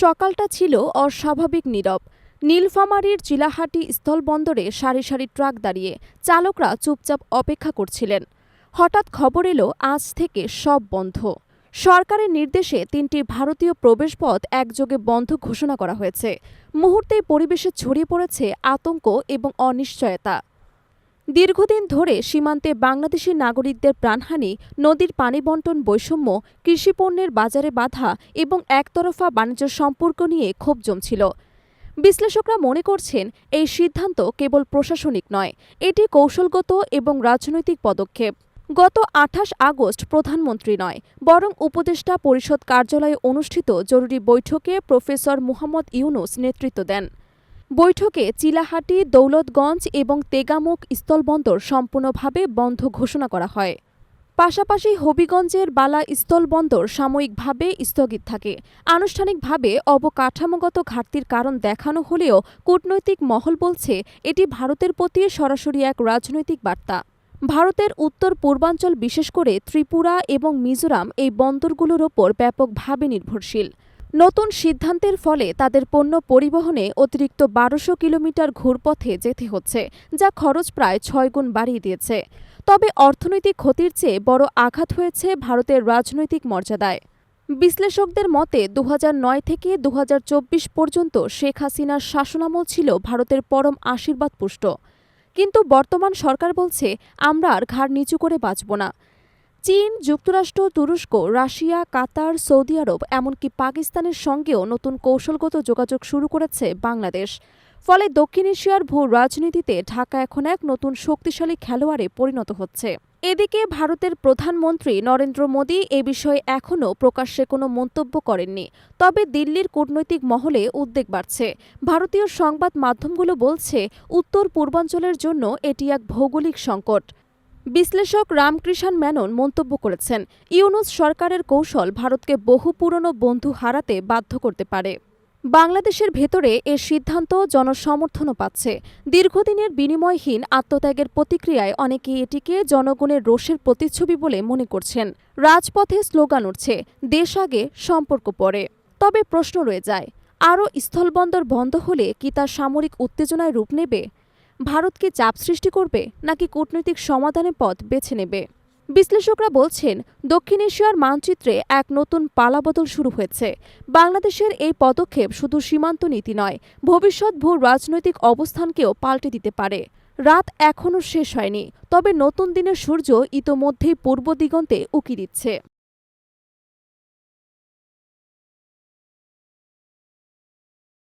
সকালটা ছিল অস্বাভাবিক নীরব। নীলফামারীর চিলাহাটি স্থলবন্দরে সারি সারি ট্রাক দাঁড়িয়ে চালকরা চুপচাপ অপেক্ষা করছিলেন। হঠাৎ খবর এলো, আজ থেকে সব বন্ধ। সরকারের নির্দেশে তিনটি ভারতীয় প্রবেশপথ একযোগে বন্ধ ঘোষণা করা হয়েছে। মুহূর্তেই পরিবেশে ছড়িয়ে পড়েছে আতঙ্ক এবং অনিশ্চয়তা। দীর্ঘদিন ধরে সীমান্তে বাংলাদেশি নাগরিকদের প্রাণহানি, নদীর পানি বন্টন বৈষম্য কৃষিপণ্যের বাজারে বাধা এবং একতরফা বাণিজ্য সম্পর্ক নিয়ে ক্ষোভ জমছিল। বিশ্লেষকরা মনে করছেন, এই সিদ্ধান্ত কেবল প্রশাসনিক নয়, এটি কৌশলগত এবং রাজনৈতিক পদক্ষেপ। গত আঠাশ আগস্ট প্রধানমন্ত্রী নয়, বরং উপদেষ্টা পরিষদ কার্যালয়ে অনুষ্ঠিত জরুরি বৈঠকে প্রফেসর মুহাম্মদ ইউনুস নেতৃত্ব দেন। বৈঠকে চিলাহাটি, দৌলতগঞ্জ এবং তেগামুখ স্থলবন্দর সম্পূর্ণভাবে বন্ধ ঘোষণা করা হয়। পাশাপাশি হবিগঞ্জের বালা স্থলবন্দর সাময়িকভাবে স্থগিত থাকে। আনুষ্ঠানিকভাবে অবকাঠামোগত ঘাটতির কারণ দেখানো হলেও কূটনৈতিক মহল বলছে, এটি ভারতের প্রতি সরাসরি এক রাজনৈতিক বার্তা। ভারতের উত্তর পূর্বাঞ্চল বিশেষ করে ত্রিপুরা এবং মিজোরাম এই বন্দরগুলোর ওপর ব্যাপকভাবে নির্ভরশীল। নতুন সিদ্ধান্তের ফলে তাদের পণ্য পরিবহনে অতিরিক্ত বারোশো কিলোমিটার ঘুরপথে যেতে হচ্ছে, যা খরচ প্রায় ছয় গুণ বাড়িয়ে দিয়েছে। তবে অর্থনৈতিক ক্ষতির চেয়ে বড় আঘাত হয়েছে ভারতের রাজনৈতিক মর্যাদায়। বিশ্লেষকদের মতে দু থেকে দু হাজার চব্বিশ পর্যন্ত শেখ হাসিনার শাসনামল ছিল ভারতের পরম আশীর্বাদ পুষ্ট কিন্তু বর্তমান সরকার বলছে, আমরা আর ঘাড় নিচু করে বাঁচব না। চীন, যুক্তরাষ্ট্র, তুরস্ক, রাশিয়া, কাতার, সৌদি আরব, এমনকি পাকিস্তানের সঙ্গেও নতুন কৌশলগত যোগাযোগ শুরু করেছে বাংলাদেশ। ফলে দক্ষিণ এশিয়ার ভূ রাজনীতিতে ঢাকা এখন এক নতুন শক্তিশালী খেলোয়াড়ে পরিণত হচ্ছে। এদিকে ভারতের প্রধানমন্ত্রী নরেন্দ্র মোদী এ বিষয়ে এখনও প্রকাশ্যে কোনো মন্তব্য করেননি। তবে দিল্লির কূটনৈতিক মহলে উদ্বেগ বাড়ছে। ভারতীয় সংবাদ মাধ্যমগুলো বলছে উত্তর পূর্বাঞ্চলের জন্য এটি এক ভৌগোলিক সংকট। বিশ্লেষক রামকৃষ্ণ মেনন মন্তব্য করেছেন, ইউনুস সরকারের কৌশল ভারতকে বহু পুরনো বন্ধু হারাতে বাধ্য করতে পারে। বাংলাদেশের ভেতরে এ সিদ্ধান্ত জনসমর্থনও পাচ্ছে। দীর্ঘদিনের বিনিময়হীন আত্মত্যাগের প্রতিক্রিয়ায় অনেকে এটিকে জনগণের রোষের প্রতিচ্ছবি বলে মনে করছেন। রাজপথে স্লোগান উঠছে, দেশ আগে, সম্পর্ক পরে। তবে প্রশ্ন রয়ে যায়, আরও স্থলবন্দর বন্ধ হলে কি তা সামরিক উত্তেজনায় রূপ নেবে? ভারত কি চাপ সৃষ্টি করবে নাকি কূটনৈতিক সমাধানের পথ বেছে নেবে? বিশ্লেষকরা বলছেন, দক্ষিণ এশিয়ার মানচিত্রে এক নতুন পালাবদল শুরু হয়েছে। বাংলাদেশের এই পদক্ষেপ শুধু সীমান্ত নীতি নয়, ভবিষ্যৎ ভূ রাজনৈতিক অবস্থানকেও পাল্টে দিতে পারে। রাত এখনও শেষ হয়নি, তবে নতুন দিনের সূর্য ইতোমধ্যেই পূর্ব দিগন্তে উকি দিচ্ছে।